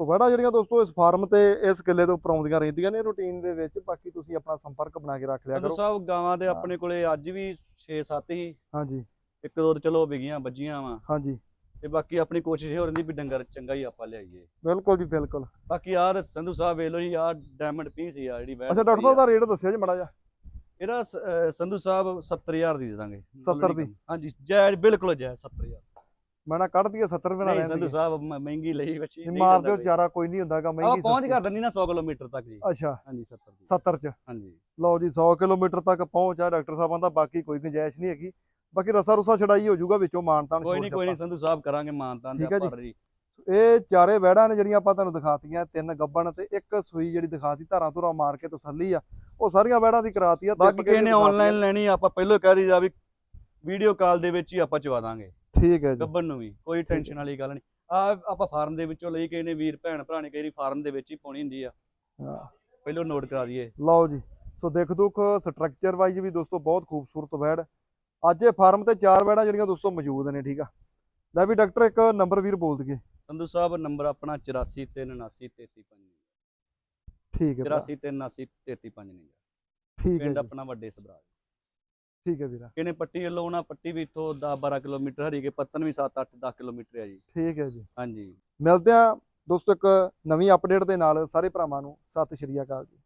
ਸੋ ਵੜਾ ਜਿਹੜੀਆਂ ਦੋਸਤੋ ਇਸ ਫਾਰਮ ਤੇ ਇਸ ਕਿੱਲੇ ਤੋਂ ਉੱਪਰ ਆਉਂਦੀਆਂ ਰਹਿੰਦੀਆਂ ਨੇ ਰੂਟੀਨ ਦੇ ਵਿੱਚ। ਬਾਕੀ ਤੁਸੀਂ ਆਪਣਾ ਸੰਪਰਕ ਬਣਾ ਕੇ ਰੱਖ ਲਿਆ ਕਰੋ। ਸਾਹਿਬ ਗਾਵਾਂ ਦੇ। ਆਪਣੇ ਕੋਲੇ ਅੱਜ ਵੀ 6-7 ਹੀ। ਹਾਂਜੀ। ਇੱਕ ਦੋ ਚਲੋ ਵਿਗੀਆਂ ਵੱਜੀਆਂ ਵਾ। ਹਾਂਜੀ। ਤੇ ਬਾਕੀ ਆਪਣੀ ਕੋਸ਼ਿਸ਼ ਇਹ ਹੋ ਰਹਿੰਦੀ ਵੀ ਡੰਗਰ ਚੰਗਾ ਹੀ ਆਪਾਂ ਲਿਆਈਏ। ਬਿਲਕੁਲ ਜੀ ਬਿਲਕੁਲ। ਬਾਕੀ ਯਾਰ ਸੰਧੂ ਸਾਹਿਬ ਵੇਖ ਲਓ ਜੀ ਯਾਰ ਡਾਇਮੰਡ ਪੀਸ ਆ ਜਿਹੜੀ ਅੱਛਾ ਡਾਕਟਰ ਸਾਹਿਬ ਦਾ ਰੇਟ ਦੱਸਿਓ ਜੀ ਮੜਾ ਜਾ ਇਹਦਾ ਸੰਧੂ ਸਾਹਿਬ 70000 ਦੀ ਦੇ ਦਾਂਗੇ। 70 ਦੀ? ਹਾਂਜੀ ਜਾਇਜ਼ ਬਿਲਕੁਲ ਜਾਇਜ਼ 70000 ਮੈਂ ਨਾ ਕੱਢ ਦਈਏ 70 ਰੁਪਏ ਨਾਲ ਨਹੀਂ ਸੰਧੂ ਰਹਿੰਦੇ ਸਾਹਿਬ ਮ- ਮਹਿੰਗੀ ਲਈ ਬੱਚੀ ਨਹੀਂ ਮਾਰ ਦਿਓ ਚਾਰਾ ਕੋਈ ਨਹੀਂ ਹੁੰਦਾਗਾ ਮਹਿੰਗੀ ਪਹੁੰਚ ਸਸਤੀ। ਕਰ ਦਿੰਦੀ ਨਾ 100 ਕਿਲੋਮੀਟਰ ਤੱਕ ਜੀ। ਅੱਛਾ। ਹਾਂਜੀ 70 ਦੀ। 70 ਚ। ਹਾਂਜੀ। ਲਓ ਜੀ 100 ਕਿਲੋਮੀਟਰ ਤੱਕ ਪਹੁੰਚ ਆ ਡਾਕਟਰ ਸਾਹਿਬਾਂ ਦਾ ਬਾਕੀ ਕੋਈ ਗੁੰਜਾਇਸ਼ ਨਹੀਂ ਹੈਗੀ। ਬਾਕੀ ਰਸਾ ਰੁਸਾ ਛੜਾਈ ਹੋ ਜਾਊਗਾ ਵਿੱਚੋਂ ਮਾਨਤਾਨ ਕੋਈ ਨਹੀਂ ਕੋਈ ਨਹੀਂ ਸੰਧੂ ਸਾਹਿਬ ਕਰਾਂਗੇ ਮਾਨਤਾਨ ਠੀਕ ਹੈ ਦੇ ਜੀ। ਪਰ ਜੀ ਇਹ ਚਾਰੇ ਵਹਿੜਾਂ ਨੇ ਜਿਹੜੀਆਂ ਆਪਾਂ ਤੁਹਾਨੂੰ ਦਿਖਾਤੀਆਂ ਤਿੰਨ ਗੱਬਣ ਤੇ ਇੱਕ ਸੂਈ ਜਿਹੜੀ ਦਿਖਾਤੀ ਧਾਰਾਂ ਧੁਰਾ ਮਾਰ ਕੇ ਤਸੱਲੀ ਆ। ਉਹ ਸਾਰੀਆਂ ਵਹਿੜਾਂ ਦੀ ਕਰਾਤੀ ਆ ਬਾਕੀ ਕਿਸੇ ਨੇ ਵੀ ਦਿਖਾਤੀਆਂ। ਆਨਲਾਈਨ ਲੈਣੀ ਆਪਾਂ ਪਹਿਲਾਂ ਕਹਿ ਦਈਦਾ ਵੀ ਵੀਡੀਓ ਕਾਲ ਦੇ ਵਿੱਚ ਹੀ ਆਪਾਂ ਚਵਾ ਦਾਂਗੇ। ਠੀਕ ਹੈ ਜੀ। ਗੱਬਨ ਨੂੰ ਵੀ ਕੋਈ। ਟੈਨਸ਼ਨ ਵਾਲੀ ਗੱਲ ਨਹੀਂ। ਆ ਆਪਾਂ ਫਾਰਮ ਦੇ ਵਿੱਚੋਂ ਲਈ ਕਿਸੇ ਨੇ ਵੀਰ ਭੈਣ ਭਰਾ ਨੇ ਕਈ ਫਾਰਮ ਦੇ ਵਿੱਚ ਹੀ ਪਾਉਣੀ ਹੁੰਦੀ ਆ। ਹਾਂ। ਪਹਿਲਾਂ ਨੋਟ ਕਰਾ ਦਈਏ। ਲਓ ਜੀ। ਸੋ ਦੇਖ ਦੁੱਖ ਸਟਰਕਚਰ ਵਾਈਜ਼ ਵੀ ਦੋਸਤੋ ਬਹੁਤ ਖੂਬਸੂਰਤ ਵੈੜ ਅੱਜ ਇਹ ਫਾਰਮ ਤੇ ਚਾਰ ਵੈੜਾਂ ਜਿਹੜੀਆਂ ਦੋਸਤੋ ਮੌਜੂਦ ਨੇ ਠੀਕ ਆ। ਲੈ ਵੀ ਡਾਕਟਰ ਇੱਕ ਨੰਬਰ ਵੀਰ ਬੋਲ ਦਈਏ। ਸੰਧੂ ਸਾਹਿਬ ਨੰਬਰ ਆਪਣਾ 84379335 ਠੀਕ ਹੈ ਭਰਾ, 84379335 ਠੀਕ ਹੈ ਪਿੰਡ ਜੀ, ਆਪਣਾ ਵੱਡੇ ਸਬਰਾਜ ਠੀਕ ਹੈ ਵੀਰਾ। ਕਿਨੇ ਪੱਟੀ ਵੱਲੋਂ ਆਉਣਾ ਪੱਟੀ ਵੀ ਇੱਥੋਂ 10 12 ਕਿਲੋਮੀਟਰ ਹਰੀਕੇ ਪੱਤਨ ਵੀ 7 8 10 ਕਿਲੋਮੀਟਰ ਹੈ ਜੀ। ਠੀਕ ਹੈ ਜੀ। ਹਾਂਜੀ। ਮਿਲਦੇ ਆ ਦੋਸਤੋ ਇੱਕ ਨਵੀਂ ਅਪਡੇਟ ਦੇ ਨਾਲ ਸਾਰੇ ਭਰਾਵਾਂ ਨੂੰ। ਸਤਿ ਸ਼੍ਰੀ ਅਕਾਲ ਜੀ।